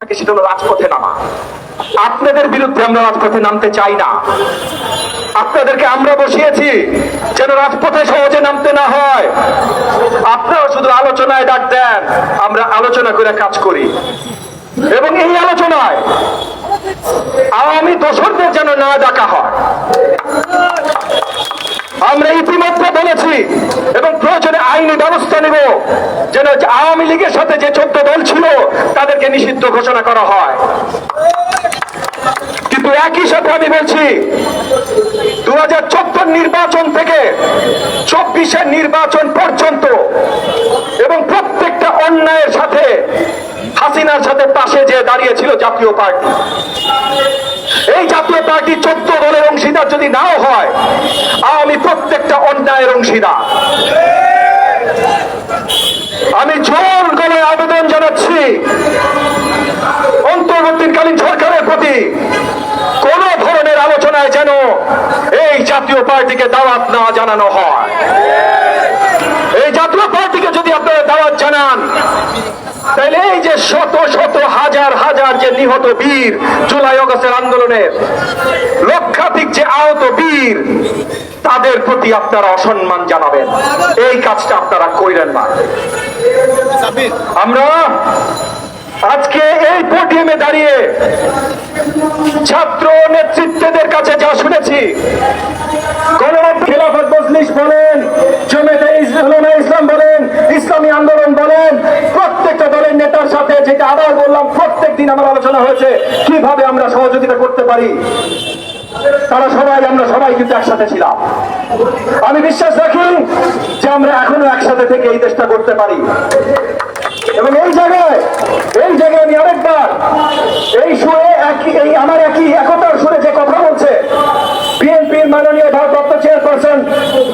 সেটা হলো রাজপথে নামা। আপনাদের বিরুদ্ধে আমরা রাজপথে নামতে চাই না। আপনাদেরকে আমরা বসিয়েছি যেন রাজপথে সহজে নামতে না হয়। আপনারা শুধু আলোচনায় ডাক দেন, আমরা আলোচনা করে কাজ করি। এবং এই আলোচনায় আওয়ামী দোসরদের যেন না ডাকা হয়। আমরা ইতিমধ্যে বলেছি এবং প্রয়োজনে আইনি ব্যবস্থা নেব, যেন আওয়ামী লীগের সাথে যে চোদ্দ দল ছিল তাদেরকে নিষিদ্ধ ঘোষণা করা হয়। কিন্তু একই সাথে আমি বলছি দু হাজার নির্বাচন থেকে চব্বিশের নির্বাচন পর্যন্ত এবং প্রত্যেকটা অন্যায়ের সাথে, হাসিনার সাথে পাশে যে দাঁড়িয়েছিল জাতীয় পার্টি। এই জাতীয় পার্টি চোদ্দ দলের অংশীদার যদি নাও হয় আমি প্রত্যেকটা অন্যায়ের অংশীদার। আমি জোর গলায় আবেদন জানাচ্ছি অন্তর্বর্তীকালীন সরকারের প্রতি কোন ধরনের আলোচনায় যেন এই জাতীয় পার্টিকে দাওয়াত না জানানো হয়। এই জাতীয় পার্টিকে যদি আপনারা দাওয়াত জানান, তাহলে এই যে শত শত হাজার হাজার যে নিহত বীর জুলাই অগস্টের আন্দোলনের লক্ষাধিক যে আহত বীর, তাদের প্রতি আপনারা অসম্মান জানাবেন। এই কাজটা আপনারা কইলেন না। আমরা আজকে এই দাঁড়িয়ে ছাত্র নেতৃত্বদের কাছে যা শুনেছি খেলাফত মজলিস বলেন জমেতে ইসলাম বলেন, ইসলামী আন্দোলন বলেন, প্রত্যেকটা দলের নেতার সাথে যেটা আবার বললাম প্রত্যেক দিন আমার আলোচনা হয়েছে, কীভাবে আমরা সহযোগিতা করতে পারি। তারা সবাই, আমরা সবাই কিন্তু একসাথে ছিলাম। আমি বিশ্বাস রাখি যে আমরা এখনও একসাথে থেকে এই দেশটা করতে পারি। এবং এই জায়গায় এই জায়গায় আমি আরেকবার, এই সুরে একই, এই আমার একই একতার সুরে যে কথা বলছে, বিএনপির মাননীয় ভারপ্রাপ্ত চেয়ারপারসন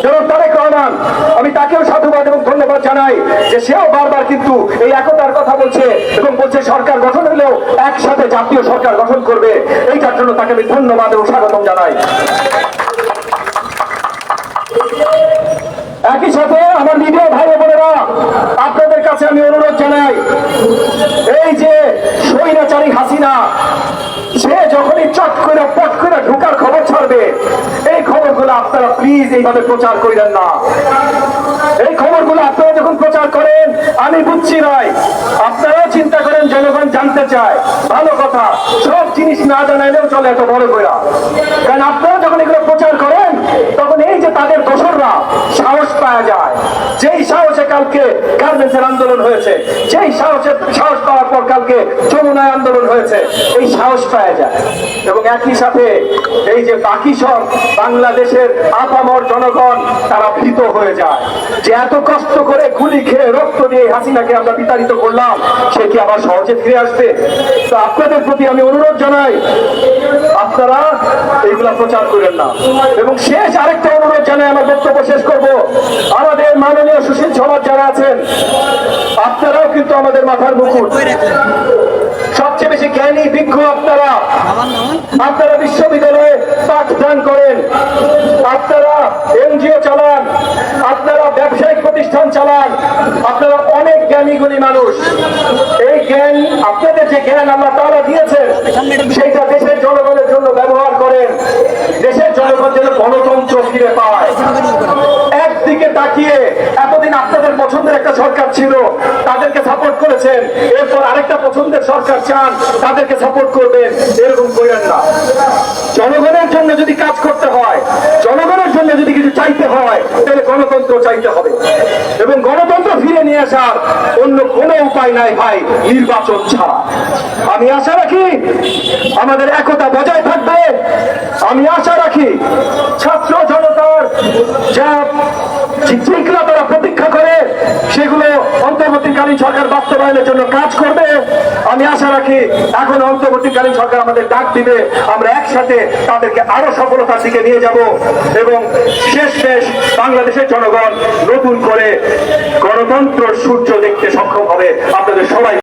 জনাব তারেক রহমান, আমি তাকেও সাধুবাদ এবং ধন্যবাদ জানাই যে সেও বারবার কিন্তু এই একতার কথা বলছে এবং বলছে সরকার গঠন হলেও একসাথে জাতীয় সরকার গঠন করবে। এইটার জন্য তাকে আমি ধন্যবাদ এবং স্বাগতম জানাই। একই সাথে আমার মিডিয়া ভাই বোনেরা, আপনাদের কাছে আমি অনুরোধ জানাই, এই যে স্বৈরাচারী হাসিনা, সে যখনই চট করে পট করে ঢুকার খবর ছাড়বে, এই খবরগুলো আপনারা প্লিজ এইভাবে প্রচার করিলেন না। এই খবরগুলো আপনারা যখন প্রচার করেন, আমি বুঝছি নয় আপনারাও চিন্তা করেন জনগণ জানতে চায়। ভালো কথা, সব জিনিস না জানাইলেও চলে এত বড় করে কারণ আপনারা যখন এগুলো প্রচার করেন, তখন এই যে তাদের দোসররা পাওয়া যায়। যেই সাহসে কালকে গার্মেন্টসের আন্দোলন হয়েছে, যেই সাহসে সাহস পাওয়ার পর কালকে যমুনায় আন্দোলন হয়েছে, এই সাহস পাওয়া যায়। এবং একই সাথে এই যে বাকি সব বাংলাদেশের আপামর জনগণ, তারা ভীত হয়ে যায়। যে এত কষ্ট করে গুলি খেয়ে রক্ত দিয়ে হাসিনাকে আমরা বিতাড়িত করলাম, সে কি আবার সহজে ফিরে আসবে? তো আপনাদের প্রতি আমি অনুরোধ জানাই আপনারা এইগুলা প্রচার করেন না। এবং শেষ আরেকটা অনুরোধ জানাই, আমার বক্তব্য শেষ করব। আমাদের মাননীয় সুশীল সমাজ যারা আছেন, আপনারাও কিন্তু আমাদের মাথার মুকুট। সবচেয়ে বেশি জ্ঞানী বিজ্ঞ আপনারা। আপনারা বিশ্ববিদ্যালয়ে পাঠদান করেন। আপনারা এনজিও চালান। আপনারা ব্যবসায়িক প্রতিষ্ঠান চালান। আপনারা অনেক জ্ঞানী গুণী মানুষ এই জ্ঞান আপনাদের যে জ্ঞান আমরা তারা দিয়েছেন সেইটা দেশের জনগণের জন্য ব্যবহার করেন দেশের জনগণ যেন গণতন্ত্র ফিরে পায়। একদিকে তাকিয়ে এতদিন আপনাদের পছন্দের একটা সরকার ছিল, তাদেরকে সাপোর্ট করেছেন। এরপর আরেকটা পছন্দের সরকার চান, তাদেরকে সাপোর্ট করবেন। এরকম করেন না। জনগণের জন্য যদি কাজ করতে হয়, জনগণের জন্য যদি কিছু চাইতে হয়, তাহলে গণতন্ত্র চাইতে হবে। এবং গণতন্ত্র ফিরে নিয়ে আসার অন্য কোনো উপায় নাই ভাই, নির্বাচন ছাড়া। আমি আশা রাখি আমাদের একতা বজায় থাকবে। আমি আশা রাখি ছাত্র জনতার যা শৃঙ্খলা তারা প্রতীক্ষা করে, সেগুলো অন্তর্বর্তীকালীন সরকার বাস্তবায়নের জন্য কাজ করবে। আমি আশা রাখি এখন অন্তর্বর্তীকালীন সরকার আমাদের ডাক দিবে। আমরা একসাথে তাদেরকে আরও সফলতার দিকে নিয়ে যাব এবং শেষ শেষ বাংলাদেশের জনগণ নতুন করে গণতন্ত্র সূর্য দেখতে সক্ষম হবে। আপনাদের সবাই